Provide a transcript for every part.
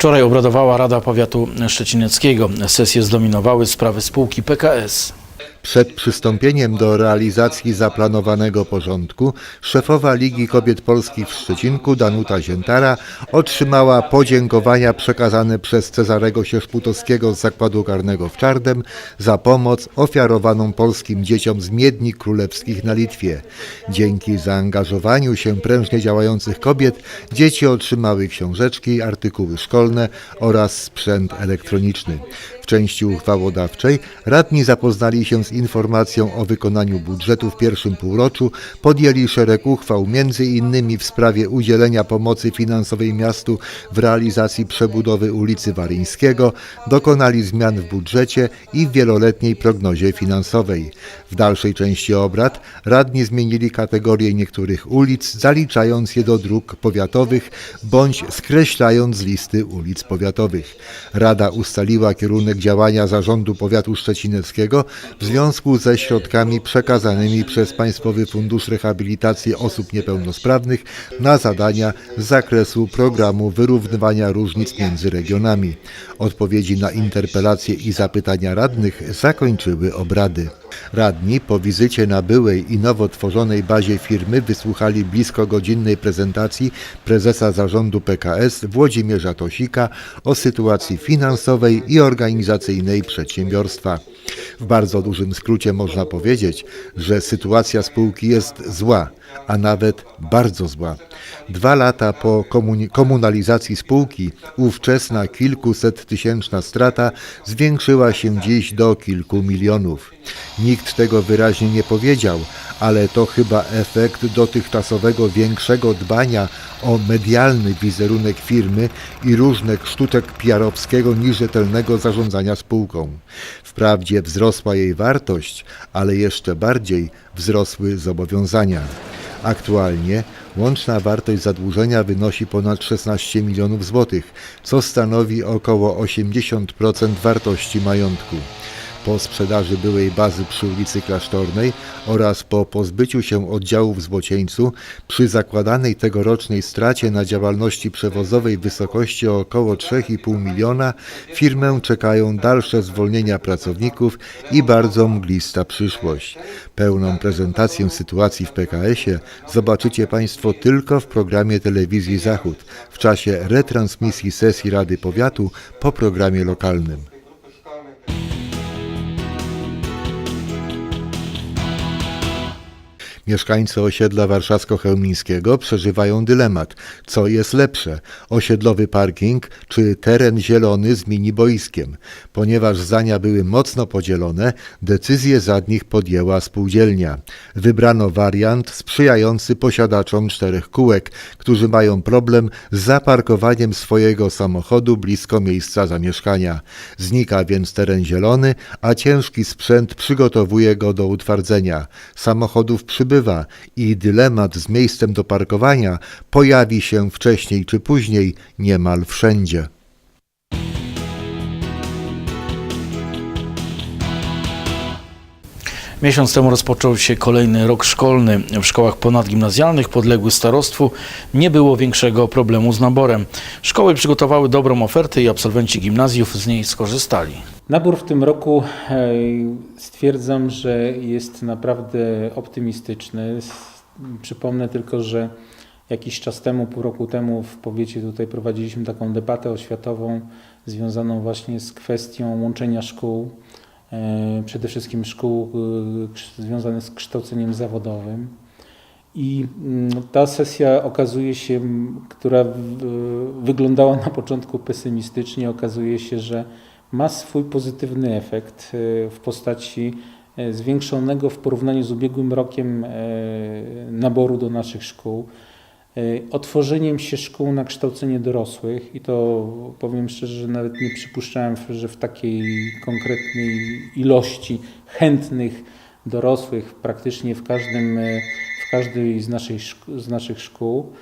Wczoraj obradowała Rada Powiatu Szczecineckiego. Sesję zdominowały sprawy spółki PKS. Przed przystąpieniem do realizacji zaplanowanego porządku szefowa Ligi Kobiet Polskich w Szczecinku Danuta Ziętara otrzymała podziękowania przekazane przez Cezarego Sierzputowskiego z Zakładu Karnego w Czardem za pomoc ofiarowaną polskim dzieciom z Miedni Królewskich na Litwie. Dzięki zaangażowaniu się prężnie działających kobiet dzieci otrzymały książeczki, artykuły szkolne oraz sprzęt elektroniczny. Części uchwałodawczej radni zapoznali się z informacją o wykonaniu budżetu w pierwszym półroczu, podjęli szereg uchwał, innymi w sprawie udzielenia pomocy finansowej miastu w realizacji przebudowy ulicy Waryńskiego, dokonali zmian w budżecie i w wieloletniej prognozie finansowej. W dalszej części obrad radni zmienili kategorię niektórych ulic, zaliczając je do dróg powiatowych bądź skreślając z listy ulic powiatowych. Rada ustaliła kierunek działania Zarządu Powiatu Szczecineckiego w związku ze środkami przekazanymi przez Państwowy Fundusz Rehabilitacji Osób Niepełnosprawnych na zadania z zakresu programu wyrównywania różnic między regionami. Odpowiedzi na interpelacje i zapytania radnych zakończyły obrady. Radni po wizycie na byłej i nowo tworzonej bazie firmy wysłuchali blisko godzinnej prezentacji prezesa zarządu PKS Włodzimierza Tosika o sytuacji finansowej i organizacyjnej przedsiębiorstwa. W bardzo dużym skrócie można powiedzieć, że sytuacja spółki jest zła, a nawet bardzo zła. Dwa lata po komunalizacji spółki ówczesna kilkuset tysięczna strata zwiększyła się dziś do kilku milionów. Nikt tego wyraźnie nie powiedział, ale to chyba efekt dotychczasowego większego dbania o medialny wizerunek firmy i różnych sztuczek PR-owskiego niż rzetelnego zarządzania spółką. Wprawdzie wzrosła jej wartość, ale jeszcze bardziej wzrosły zobowiązania. Aktualnie łączna wartość zadłużenia wynosi ponad 16 milionów złotych, co stanowi około 80% wartości majątku. Po sprzedaży byłej bazy przy ulicy Klasztornej oraz po pozbyciu się oddziału w Złocieńcu, przy zakładanej tegorocznej stracie na działalności przewozowej w wysokości około 3,5 miliona, firmę czekają dalsze zwolnienia pracowników i bardzo mglista przyszłość. Pełną prezentację sytuacji w PKS-ie zobaczycie Państwo tylko w programie telewizji Zachód w czasie retransmisji sesji Rady Powiatu po programie lokalnym. Mieszkańcy osiedla warszawsko-chełmińskiego przeżywają dylemat, co jest lepsze, osiedlowy parking czy teren zielony z miniboiskiem. Ponieważ zdania były mocno podzielone, decyzję za nich podjęła spółdzielnia. Wybrano wariant sprzyjający posiadaczom czterech kółek, którzy mają problem z zaparkowaniem swojego samochodu blisko miejsca zamieszkania. Znika więc teren zielony, a ciężki sprzęt przygotowuje go do utwardzenia. Samochodów przybywa i dylemat z miejscem do parkowania pojawi się wcześniej czy później niemal wszędzie. Miesiąc temu rozpoczął się kolejny rok szkolny. W szkołach ponadgimnazjalnych podległych starostwu nie było większego problemu z naborem. Szkoły przygotowały dobrą ofertę i absolwenci gimnazjów z niej skorzystali. Nabór w tym roku e, stwierdzam, że jest naprawdę optymistyczny. Przypomnę tylko, że jakiś czas temu, pół roku temu w powiecie tutaj prowadziliśmy taką debatę oświatową związaną właśnie z kwestią łączenia szkół, przede wszystkim szkół e, związanych z kształceniem zawodowym. I mm, ta sesja okazuje się, która w- wyglądała na początku pesymistycznie, okazuje się, że ma swój pozytywny efekt e, w postaci e, zwiększonego w porównaniu z ubiegłym rokiem e, naboru do naszych szkół, e, otworzeniem się szkół na kształcenie dorosłych i to powiem szczerze, że nawet nie przypuszczałem, że w takiej konkretnej ilości chętnych dorosłych praktycznie w każdym, e, w każdej z, naszej, z naszych szkół.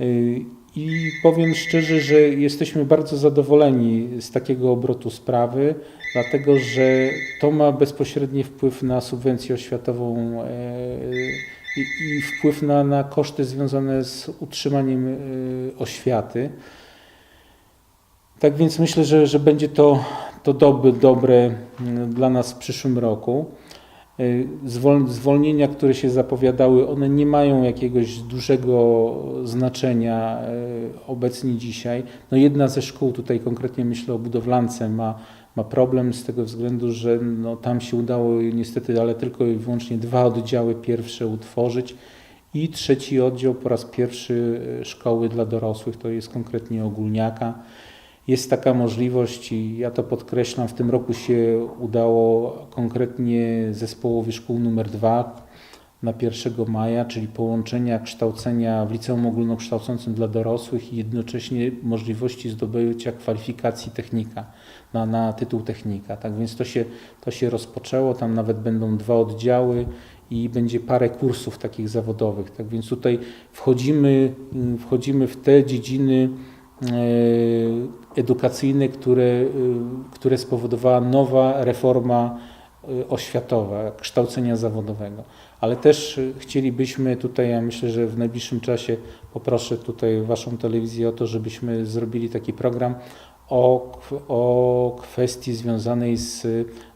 Y, I powiem szczerze, że jesteśmy bardzo zadowoleni z takiego obrotu sprawy, dlatego że to ma bezpośredni wpływ na subwencję oświatową i, wpływ na, na koszty związane z utrzymaniem e, oświaty. Tak więc myślę, że, że będzie to, to doby, dobre mm, dla nas w przyszłym roku. Y, Zwol, zwolnienia, które się zapowiadały, one nie mają jakiegoś dużego znaczenia y, obecnie dzisiaj. No jedna ze szkół, tutaj konkretnie myślę o budowlance, ma, ma problem z tego względu, że no tam się udało niestety, ale tylko i wyłącznie dwa oddziały pierwsze utworzyć i trzeci oddział po raz pierwszy y, szkoły dla dorosłych, to jest konkretnie ogólniaka. Jest taka możliwość i ja to podkreślam, w tym roku się udało konkretnie zespołowi szkół numer 2 na 1 maja, czyli połączenia kształcenia w liceum ogólnokształcącym dla dorosłych i jednocześnie możliwości zdobycia kwalifikacji technika na, na tytuł technika. Tak więc to się, to się rozpoczęło, tam nawet będą dwa oddziały i będzie parę kursów takich zawodowych. Tak więc tutaj wchodzimy, mm, wchodzimy w te dziedziny e, edukacyjne, które, y, które spowodowała nowa reforma y, oświatowa, kształcenia zawodowego. Ale też chcielibyśmy tutaj, ja myślę, że w najbliższym czasie poproszę tutaj Waszą telewizję o to, żebyśmy zrobili taki program o, o kwestii związanej z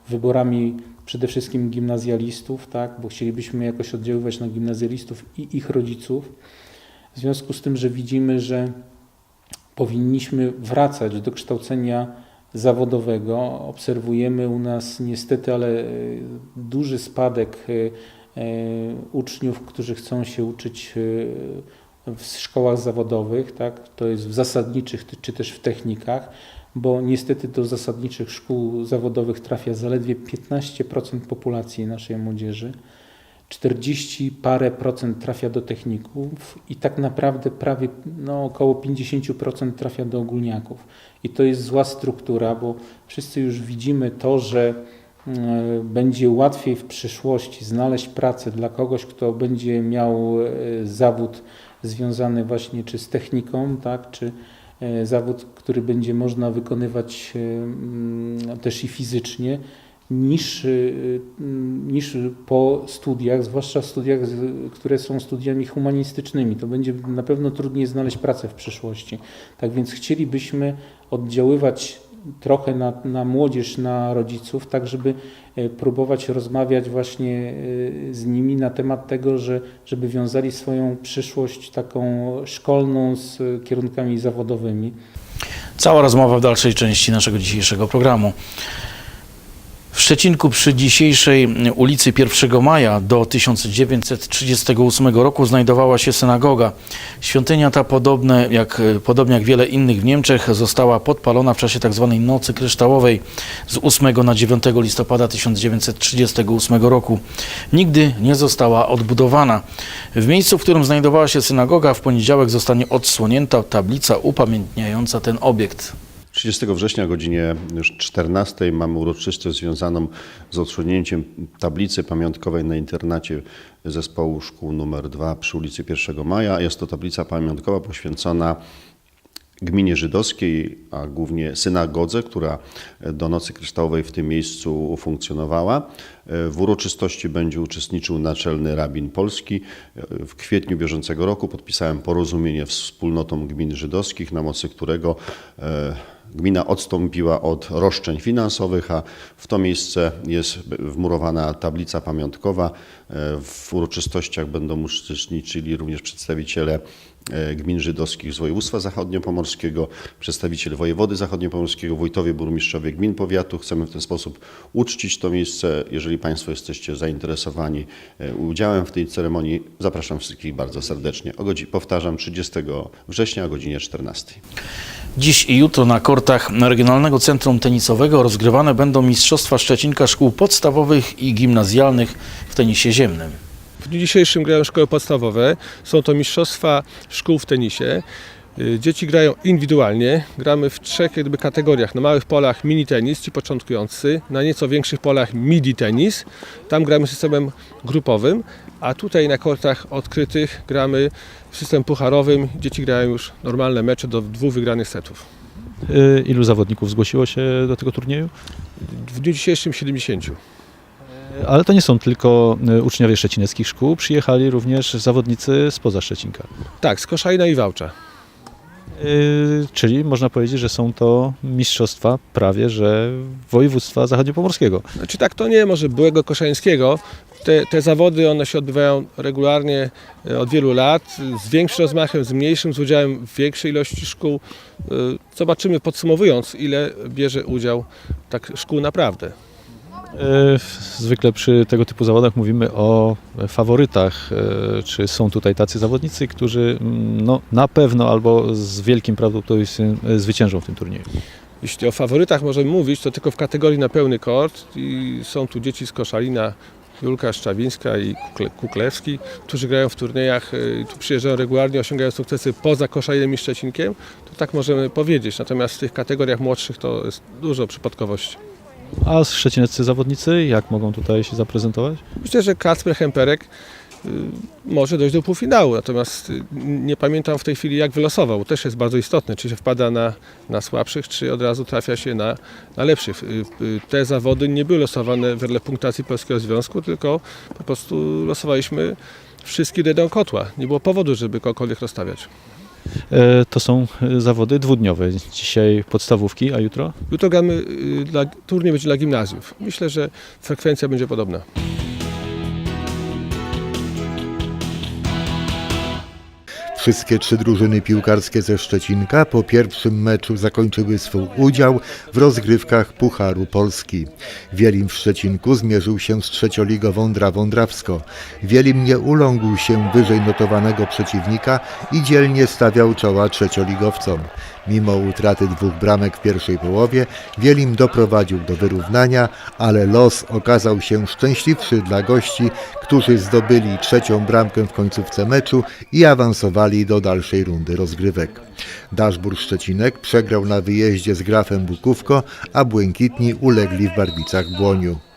wyborami przede wszystkim gimnazjalistów, tak, bo chcielibyśmy jakoś oddziaływać na gimnazjalistów i ich rodziców. W związku z tym, że widzimy, że powinniśmy wracać do kształcenia zawodowego. Obserwujemy u nas niestety, ale e, duży spadek e, e, uczniów, którzy chcą się uczyć w szkołach zawodowych, tak? to jest w zasadniczych czy też w technikach, bo niestety do zasadniczych szkół zawodowych trafia zaledwie 15% populacji naszej młodzieży. 40 parę procent trafia do techników i tak naprawdę prawie no, około 50% trafia do ogólniaków. I to jest zła struktura, bo wszyscy już widzimy to, że e, będzie łatwiej w przyszłości znaleźć pracę dla kogoś, kto będzie miał e, zawód związany właśnie czy z techniką, tak, czy e, zawód, który będzie można wykonywać też i fizycznie, niż, y, niż po studiach, zwłaszcza studiach, które są studiami humanistycznymi. To będzie na pewno trudniej znaleźć pracę w przyszłości. Tak więc chcielibyśmy oddziaływać trochę na, na młodzież, na rodziców, tak żeby e, próbować rozmawiać właśnie e, z nimi na temat tego, że, żeby wiązali swoją przyszłość taką szkolną z kierunkami zawodowymi. Cała rozmowa w dalszej części naszego dzisiejszego programu. Szczecinku przy dzisiejszej ulicy 1 Maja do 1938 roku znajdowała się synagoga. Świątynia ta, podobne jak, podobnie jak wiele innych w Niemczech, została podpalona w czasie tzw. Nocy Kryształowej z 8 na 9 listopada 1938 roku. Nigdy nie została odbudowana. W miejscu, w którym znajdowała się synagoga, w poniedziałek zostanie odsłonięta tablica upamiętniająca ten obiekt. 30 września o godzinie już 14 mamy uroczystość związaną z odsłonięciem tablicy pamiątkowej na internacie zespołu szkół numer 2 przy ulicy 1 Maja. Jest to tablica pamiątkowa poświęcona gminie żydowskiej, a głównie synagodze, która do Nocy Kryształowej w tym miejscu funkcjonowała. W uroczystości będzie uczestniczył naczelny rabin polski. W kwietniu bieżącego roku podpisałem porozumienie z wspólnotą gmin żydowskich, na mocy którego e, gmina odstąpiła od roszczeń finansowych, a w to miejsce jest wmurowana tablica pamiątkowa. E, W uroczystościach będą uczestniczyli również przedstawiciele gmin żydowskich z województwa zachodniopomorskiego, przedstawiciel wojewody zachodniopomorskiego, wójtowie, burmistrzowie gmin powiatu. Chcemy w ten sposób uczcić to miejsce. Jeżeli Państwo jesteście zainteresowani e, udziałem w tej ceremonii, zapraszam wszystkich bardzo serdecznie. O godzi- powtarzam, 30 września o godzinie 14. Dziś i jutro na kortach Regionalnego Centrum Tenisowego rozgrywane będą Mistrzostwa Szczecinka Szkół Podstawowych i Gimnazjalnych w tenisie ziemnym. W dniu dzisiejszym grają szkoły podstawowe. Są to mistrzostwa szkół w tenisie. Y, Dzieci grają indywidualnie. Gramy w trzech jakby kategoriach. Na małych polach mini tenis, ci początkujący. Na nieco większych polach midi tenis. Tam gramy systemem grupowym. A tutaj na kortach odkrytych gramy w system pucharowym. Dzieci grają już normalne mecze do dwóch wygranych setów. Y, Ilu zawodników zgłosiło się do tego turnieju? W dniu dzisiejszym 70. Ale to nie są tylko y, uczniowie szczecineckich szkół, przyjechali również zawodnicy spoza Szczecinka. Tak, z Koszalina i Wałcza. Yy, czyli można powiedzieć, że są to mistrzostwa prawie że województwa zachodniopomorskiego. Znaczy tak to nie, może byłego Koszańskiego. Te, te zawody one się odbywają regularnie e, od wielu lat, z większym rozmachem, z mniejszym, z udziałem większej ilości szkół. E, Zobaczymy podsumowując, ile bierze udział tak szkół naprawdę. Yy, Zwykle przy tego typu zawodach mówimy o faworytach. Yy, Czy są tutaj tacy zawodnicy, którzy mm, no, na pewno albo z wielkim prawdopodobieństwem yy, zwyciężą w tym turnieju? Jeśli o faworytach możemy mówić, to tylko w kategorii na pełny kort i są tu dzieci z Koszalina, Julka Szczawińska i Kukle- Kuklewski, którzy grają w turniejach, tu przyjeżdżają regularnie, osiągają sukcesy poza Koszalinem i Szczecinkiem, to tak możemy powiedzieć. Natomiast w tych kategoriach młodszych to jest dużo przypadkowości. A szczecineccy zawodnicy, jak mogą tutaj się zaprezentować? Myślę, że Kacper Hemperek y, może dojść do półfinału, natomiast y, nie pamiętam w tej chwili jak wylosował. Też jest bardzo istotne, czy się wpada na, na słabszych, czy od razu trafia się na, na lepszych. Y, Te zawody nie były losowane wedle punktacji Polskiego Związku, tylko po prostu losowaliśmy wszystkich do jednego kotła. Nie było powodu, żeby kogokolwiek rozstawiać. E, To są e, zawody dwudniowe. Dzisiaj podstawówki, a jutro? Jutro gramy, y, turniej będzie dla gimnazjów. Myślę, że frekwencja będzie podobna. Wszystkie trzy drużyny piłkarskie ze Szczecinka po pierwszym meczu zakończyły swój udział w rozgrywkach Pucharu Polski. Wielim w Szczecinku zmierzył się z trzecioligową Drawą Drawsko. Wielim nie uląkł się wyżej notowanego przeciwnika i dzielnie stawiał czoła trzecioligowcom. Mimo utraty dwóch bramek w pierwszej połowie, Wielim doprowadził do wyrównania, ale los okazał się szczęśliwszy dla gości, którzy zdobyli trzecią bramkę w końcówce meczu i awansowali do dalszej rundy rozgrywek. Daszbur Szczecinek przegrał na wyjeździe z Grafem Bukówko, a Błękitni ulegli w Barbicach Błoniu.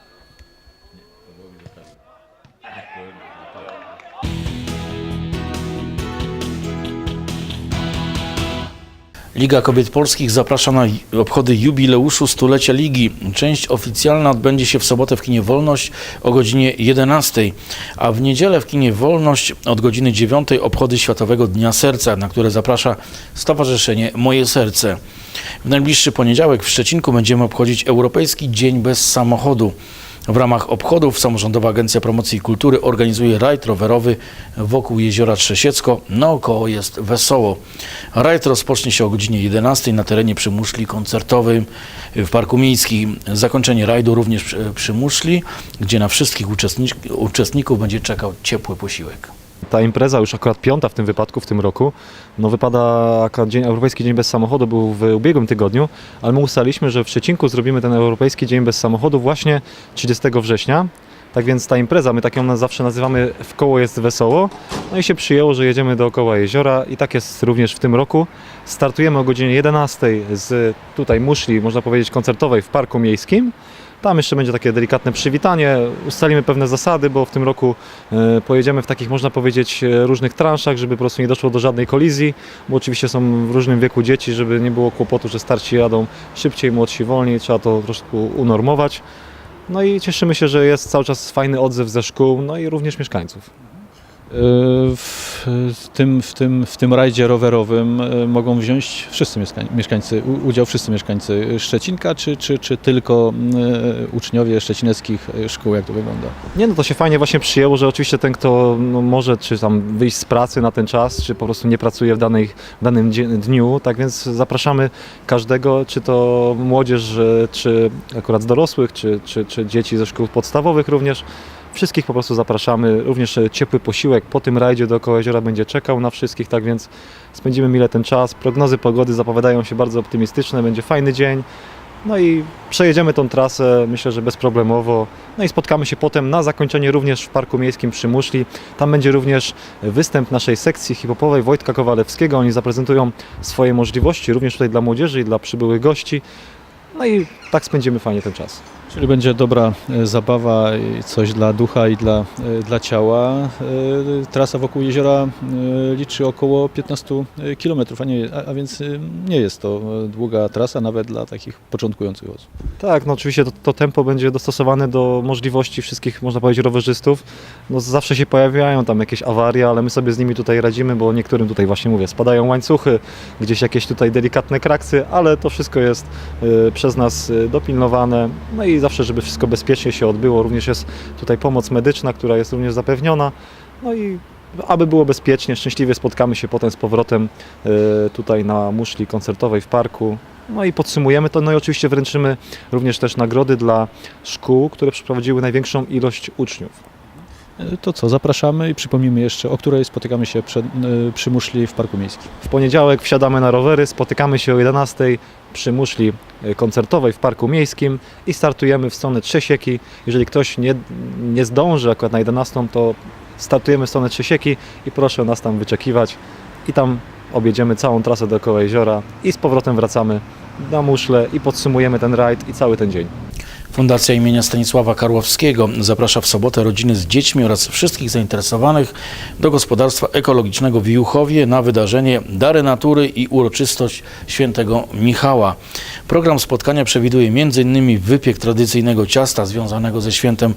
Liga Kobiet Polskich zaprasza na obchody jubileuszu stulecia Ligi. Część oficjalna odbędzie się w sobotę w kinie Wolność o godzinie 11, a w niedzielę w kinie Wolność od godziny 9 obchody Światowego Dnia Serca, na które zaprasza Stowarzyszenie Moje Serce. W najbliższy poniedziałek w Szczecinku będziemy obchodzić Europejski Dzień Bez Samochodu. W ramach obchodów Samorządowa Agencja Promocji Kultury organizuje rajd rowerowy wokół jeziora Trzesiecko. Naokoło jest wesoło. Rajd rozpocznie się o godzinie 11 na terenie przy muszli koncertowym w Parku Miejskim. Zakończenie rajdu również przy, muszli, gdzie na wszystkich uczestnik- uczestników będzie czekał ciepły posiłek. Ta impreza, już akurat piąta w tym wypadku, w tym roku, no wypada, akurat dzień, Europejski Dzień Bez Samochodu był w ubiegłym tygodniu, ale my ustaliliśmy, że w Szczecinku zrobimy ten Europejski Dzień Bez Samochodu właśnie 30 września. Tak więc ta impreza, my tak ją zawsze nazywamy w koło jest wesoło. No i się przyjęło, że jedziemy dookoła jeziora i tak jest również w tym roku. Startujemy o godzinie 11 z tutaj muszli, można powiedzieć koncertowej w Parku Miejskim. Tam jeszcze będzie takie delikatne przywitanie, ustalimy pewne zasady, bo w tym roku e, pojedziemy w takich, można powiedzieć, e, różnych transzach, żeby po prostu nie doszło do żadnej kolizji, bo oczywiście są w różnym wieku dzieci, żeby nie było kłopotu, że starsi jadą szybciej, młodsi wolniej, trzeba to troszkę unormować. No i cieszymy się, że jest cały czas fajny odzew ze szkół, no i również mieszkańców. W tym, w, tym, w tym rajdzie rowerowym e, mogą wziąć wszyscy mieszkań- mieszkańcy, udział wszyscy mieszkańcy Szczecinka, czy, czy, czy tylko e, uczniowie szczecineckich szkół, jak to wygląda? Nie, no to się fajnie właśnie przyjęło, że oczywiście ten, kto no, może czy tam wyjść z pracy na ten czas, czy po prostu nie pracuje w, danej, w danym dniu, tak więc zapraszamy każdego, czy to młodzież, czy akurat z dorosłych, czy, czy, czy dzieci ze szkół podstawowych również. Wszystkich po prostu zapraszamy. Również e, ciepły posiłek po tym rajdzie dookoła jeziora będzie czekał na wszystkich, tak więc spędzimy mile ten czas. Prognozy pogody zapowiadają się bardzo optymistyczne, będzie fajny dzień. No i przejedziemy tą trasę, myślę, że bezproblemowo. No i spotkamy się potem na zakończenie również w Parku Miejskim przy Muszli. Tam będzie również występ naszej sekcji hip-hopowej Wojtka Kowalewskiego. Oni zaprezentują swoje możliwości również tutaj dla młodzieży i dla przybyłych gości. No i tak spędzimy fajnie ten czas. Czyli będzie dobra e, zabawa, coś dla ducha i dla, e, dla ciała. E, Trasa wokół jeziora liczy około 15 km, a, nie, a, więc nie jest to długa trasa nawet dla takich początkujących osób. Tak, no oczywiście to, to tempo będzie dostosowane do możliwości wszystkich, można powiedzieć, rowerzystów. No zawsze się pojawiają tam jakieś awarie, ale my sobie z nimi tutaj radzimy, bo niektórym tutaj właśnie mówię, spadają łańcuchy, gdzieś jakieś tutaj delikatne kraksy, ale to wszystko jest przez nas dopilnowane. No i zawsze, żeby wszystko bezpiecznie się odbyło. Również jest tutaj pomoc medyczna, która jest również zapewniona. No i aby było bezpiecznie, szczęśliwie spotkamy się potem z powrotem y, tutaj na muszli koncertowej w parku. No i podsumujemy to, no i oczywiście wręczymy również też nagrody dla szkół, które przeprowadziły największą ilość uczniów. E, To co, zapraszamy i przypomnimy jeszcze, o której spotykamy się przed, e, przy muszli w Parku Miejskim. W poniedziałek wsiadamy na rowery, spotykamy się o 11 przy muszli y, koncertowej w Parku Miejskim i startujemy w stronę Trzesieki. Jeżeli ktoś nie, nie zdąży akurat na 11, to startujemy w stronę Trzesieki i proszę nas tam wyczekiwać i tam objedziemy całą trasę dookoła jeziora i z powrotem wracamy na muszlę i podsumujemy ten rajd i cały ten dzień. Fundacja imienia Stanisława Karłowskiego zaprasza w sobotę rodziny z dziećmi oraz wszystkich zainteresowanych do gospodarstwa ekologicznego w Juchowie na wydarzenie Dary Natury i uroczystość świętego Michała. Program spotkania przewiduje m.in. wypiek tradycyjnego ciasta związanego ze świętem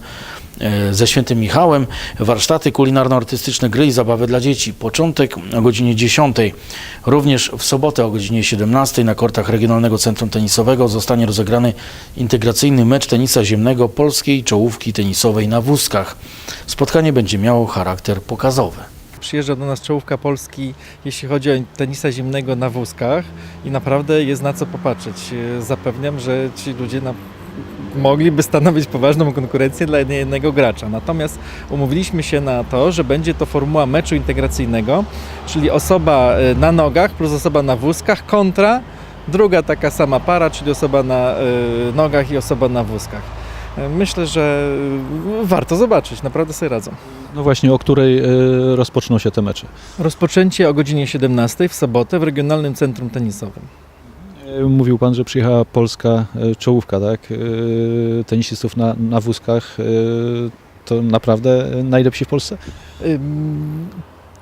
ze świętym Michałem, warsztaty kulinarno-artystyczne, gry i zabawy dla dzieci. Początek o godzinie 10. Również w sobotę o godzinie 17 na kortach Regionalnego Centrum Tenisowego zostanie rozegrany integracyjny mecz tenisa ziemnego polskiej czołówki tenisowej na wózkach. Spotkanie będzie miało charakter pokazowy. Przyjeżdża do nas czołówka Polski, jeśli chodzi o tenisa zimnego na wózkach i naprawdę jest na co popatrzeć. E, Zapewniam, że ci ludzie na... mogliby stanowić poważną konkurencję dla jednego gracza. Natomiast umówiliśmy się na to, że będzie to formuła meczu integracyjnego, czyli osoba e, na nogach plus osoba na wózkach kontra druga taka sama para, czyli osoba na e, nogach i osoba na wózkach. E, Myślę, że warto zobaczyć, naprawdę sobie radzą. No właśnie, o której rozpoczną się te mecze. Rozpoczęcie o godzinie 17 w sobotę w Regionalnym Centrum Tenisowym. E, Mówił Pan, że przyjechała polska e, czołówka, tak? E, Tenisistów na, na wózkach. To naprawdę najlepsi w Polsce?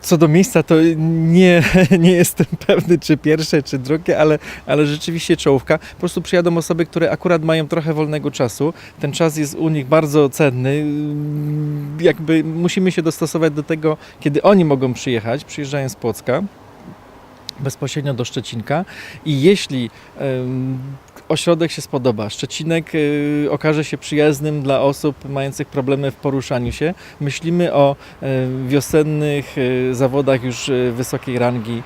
Co do miejsca, to nie, nie jestem pewny, czy pierwsze, czy drugie, ale, ale rzeczywiście czołówka. Po prostu przyjadą osoby, które akurat mają trochę wolnego czasu. Ten czas jest u nich bardzo cenny. Jakby musimy się dostosować do tego, kiedy oni mogą przyjechać. Przyjeżdżają z Płocka bezpośrednio do Szczecinka i jeśli ośrodek się spodoba, Szczecinek y, okaże się przyjaznym dla osób mających problemy w poruszaniu się, myślimy o e, wiosennych e, zawodach już e, wysokiej rangi,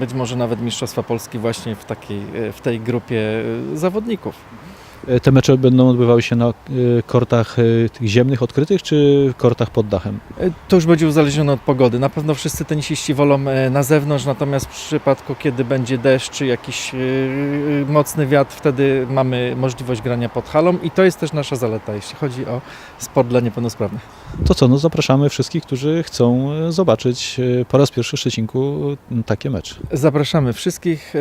być może nawet Mistrzostwa Polski właśnie w, takiej, w tej grupie zawodników. E, Te mecze będą odbywały się na e, kortach e, ziemnych, odkrytych, czy kortach pod dachem? To już będzie uzależnione od pogody. Na pewno wszyscy tenisiści wolą na zewnątrz, natomiast w przypadku, kiedy będzie deszcz czy jakiś mocny wiatr, wtedy mamy możliwość grania pod halą i to jest też nasza zaleta, jeśli chodzi o sport dla niepełnosprawnych. To co, no zapraszamy wszystkich, którzy chcą zobaczyć po raz pierwszy w Szczecinku takie mecze. Zapraszamy wszystkich,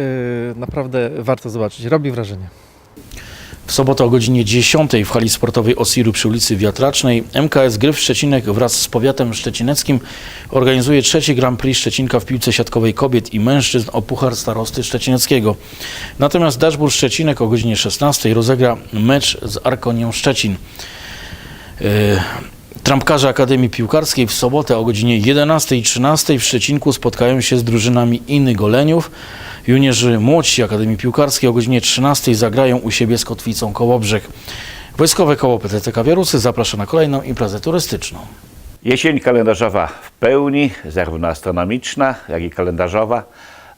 naprawdę warto zobaczyć, robi wrażenie. W sobotę o godzinie 10 w hali sportowej Osiru przy ulicy Wiatracznej MKS Gryf Szczecinek wraz z powiatem szczecineckim organizuje trzeci Grand Prix Szczecinka w piłce siatkowej kobiet i mężczyzn o Puchar Starosty Szczecineckiego. Natomiast Dashboard Szczecinek o godzinie 16 rozegra mecz z Arkonią Szczecin. Yy, Trampkarze Akademii Piłkarskiej w sobotę o godzinie 11 i 13 w Szczecinku spotkają się z drużynami Inny Goleniów. Juniorzy młodsi Akademii Piłkarskiej o godzinie 13 zagrają u siebie z Kotwicą Kołobrzeg. Wojskowe koło PTC Wiarusy zaprasza na kolejną imprezę turystyczną. Jesień kalendarzowa w pełni, zarówno astronomiczna, jak i kalendarzowa.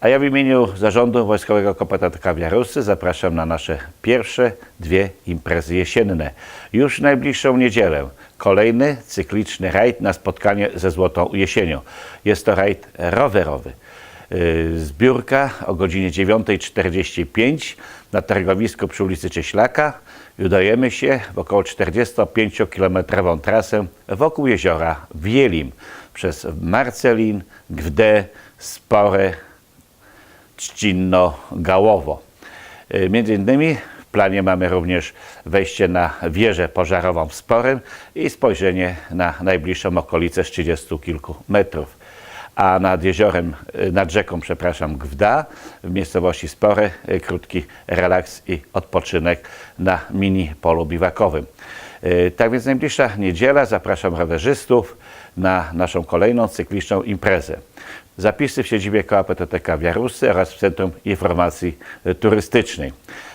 A ja w imieniu Zarządu Wojskowego Kompetentka Wiarusy zapraszam na nasze pierwsze dwie imprezy jesienne. Już najbliższą niedzielę kolejny cykliczny rajd na spotkanie ze Złotą Jesienią. Jest to rajd rowerowy. Yy, Zbiórka o godzinie 9.45 na targowisku przy ulicy Cieślaka udajemy się w około 45-kilometrową trasę wokół jeziora Wielim przez Marcelin, Gdę, Sporę, Trzcinno, Gałowo. Y, Między innymi w planie mamy również wejście na wieżę pożarową w Sporym i spojrzenie na najbliższą okolicę z 30 kilku metrów a nad jeziorem, y, nad rzeką, przepraszam, Gwda, w miejscowości Spore, y, krótki relaks i odpoczynek na mini polu biwakowym. Y, Tak więc najbliższa niedziela zapraszam rowerzystów na naszą kolejną cykliczną imprezę. Zapisy w siedzibie Koła PTTK w Jarusce oraz w Centrum Informacji Turystycznej.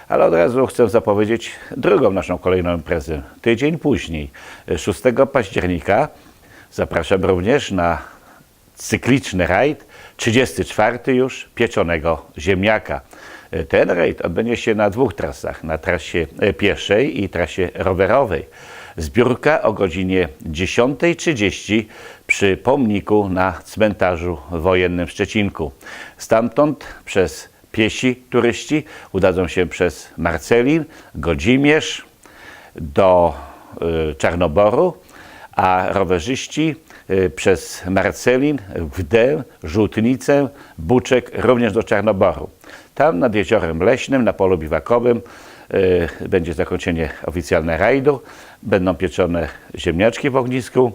Ale od razu chcę zapowiedzieć drugą naszą kolejną imprezę. Tydzień później, y, 6 października, zapraszam również na cykliczny rajd, 34 już, pieczonego ziemniaka. E, Ten rajd odbędzie się na dwóch trasach, na trasie e, pieszej i trasie rowerowej. Zbiórka o godzinie 10.30 przy pomniku na cmentarzu wojennym w Szczecinku. Stamtąd przez piesi turyści udadzą się przez Marcelin, Godzimierz do y, Czarnoboru, a rowerzyści przez Marcelin, Wdę, Żółtnicę, Buczek również do Czarnoboru. Tam nad Jeziorem Leśnym, na polu biwakowym y, będzie zakończenie oficjalne rajdu. Będą pieczone ziemniaczki w ognisku,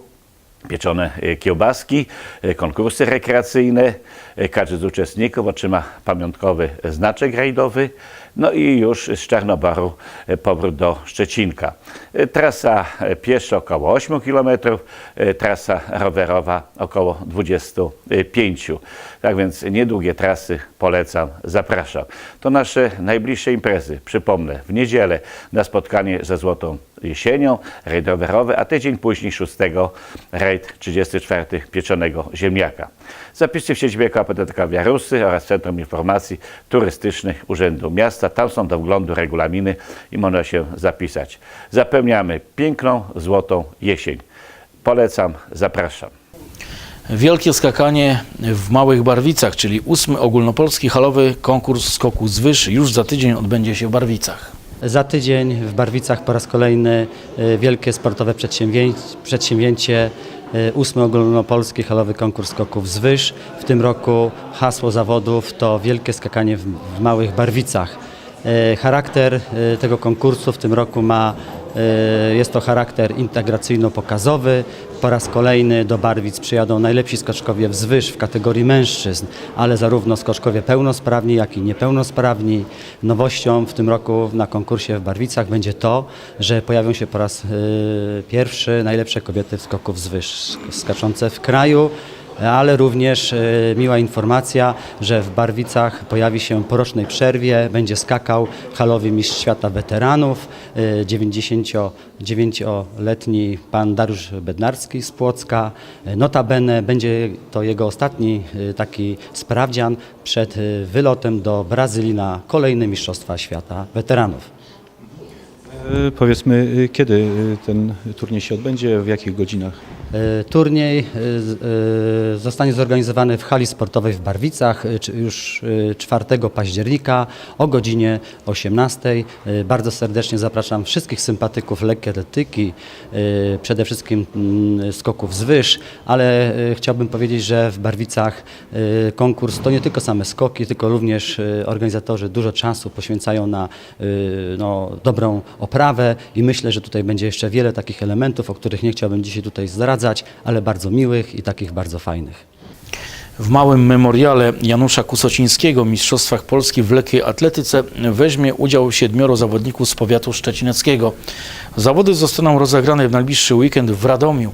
pieczone y, kiełbaski, y, konkursy rekreacyjne. Y, Każdy z uczestników otrzyma pamiątkowy znaczek rajdowy. No i już z Czarnobaru y, powrót do Szczecinka. Y, Trasa y, pieszo około 8 km, trasa rowerowa około 25. Tak więc niedługie trasy polecam, zapraszam. To nasze najbliższe imprezy. Przypomnę, w niedzielę na spotkanie ze Złotą Jesienią, rajd rowerowy, a tydzień później 6 rajd 34 pieczonego ziemniaka. Zapisy w siedzibie KPTK w Jarusy oraz Centrum Informacji Turystycznych Urzędu Miasta. Tam są do wglądu regulaminy i można się zapisać. Zapewniamy piękną, złotą jesień. Polecam, zapraszam. Wielkie skakanie w Małych Barwicach, czyli ósmy ogólnopolski halowy konkurs skoku z wyż już za tydzień odbędzie się w Barwicach. Za tydzień w Barwicach po raz kolejny y, wielkie sportowe przedsięwzięcie, y, ósmy ogólnopolski halowy konkurs skoków z wyż. W tym roku hasło zawodów to wielkie skakanie w, w Małych Barwicach. Y, Charakter y, tego konkursu w tym roku ma, y, jest to charakter integracyjno-pokazowy. Po raz kolejny do Barwic przyjadą najlepsi skoczkowie wzwyż w kategorii mężczyzn, ale zarówno skoczkowie pełnosprawni, jak i niepełnosprawni. Nowością w tym roku na konkursie w Barwicach będzie to, że pojawią się po raz pierwszy najlepsze kobiety w skoku wzwyż skaczące w kraju. Ale również y, miła informacja, że w Barwicach pojawi się po rocznej przerwie, będzie skakał halowy mistrz świata weteranów, y, 99-letni pan Dariusz Bednarski z Płocka. Y, Notabene będzie to jego ostatni taki sprawdzian przed wylotem do Brazylii na kolejne Mistrzostwa Świata Weteranów. E, Powiedzmy, kiedy ten turniej się odbędzie, w jakich godzinach? Y, Turniej z- y, zostanie zorganizowany w hali sportowej w Barwicach już y, 4 października o godzinie 18. Y, Bardzo serdecznie zapraszam wszystkich sympatyków lekkiej atletyki, przede wszystkim mm, skoków z wyż, ale chciałbym powiedzieć, że w Barwicach konkurs to nie tylko same skoki, tylko również organizatorzy dużo czasu poświęcają na no, dobrą oprawę i myślę, że tutaj będzie jeszcze wiele takich elementów, o których nie chciałbym dzisiaj tutaj zdradzać, ale bardzo miłych i takich bardzo fajnych. W małym memoriale Janusza Kusocińskiego w Mistrzostwach Polski w lekkiej atletyce weźmie udział siedmioro zawodników z powiatu szczecineckiego. Zawody zostaną rozegrane w najbliższy weekend w Radomiu.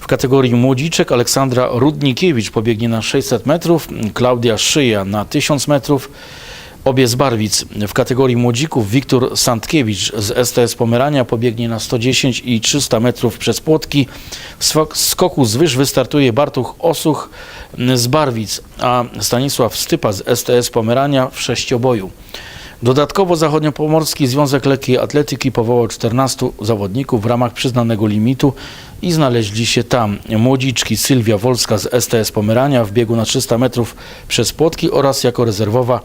W kategorii młodziczek Aleksandra Rudnikiewicz pobiegnie na 600 metrów, Klaudia Szyja na 1000 metrów, obie z Barwic. W kategorii młodzików Wiktor Sandkiewicz z STS Pomerania pobiegnie na 110 i 300 metrów przez płotki. W skoku z wyż wystartuje Bartuch Osuch z Barwic, a Stanisław Stypa z STS Pomerania w sześcioboju. Dodatkowo Zachodniopomorski Związek Lekkiej Atletyki powołał 14 zawodników w ramach przyznanego limitu i znaleźli się tam młodziczki Sylwia Wolska z STS Pomerania w biegu na 300 metrów przez płotki oraz jako rezerwowa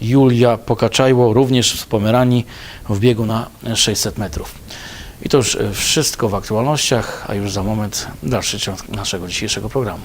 Julia Pokaczajło, również z Pomeranii w biegu na 600 metrów. I to już e, wszystko w aktualnościach, a już za moment dalszy ciąg naszego dzisiejszego programu.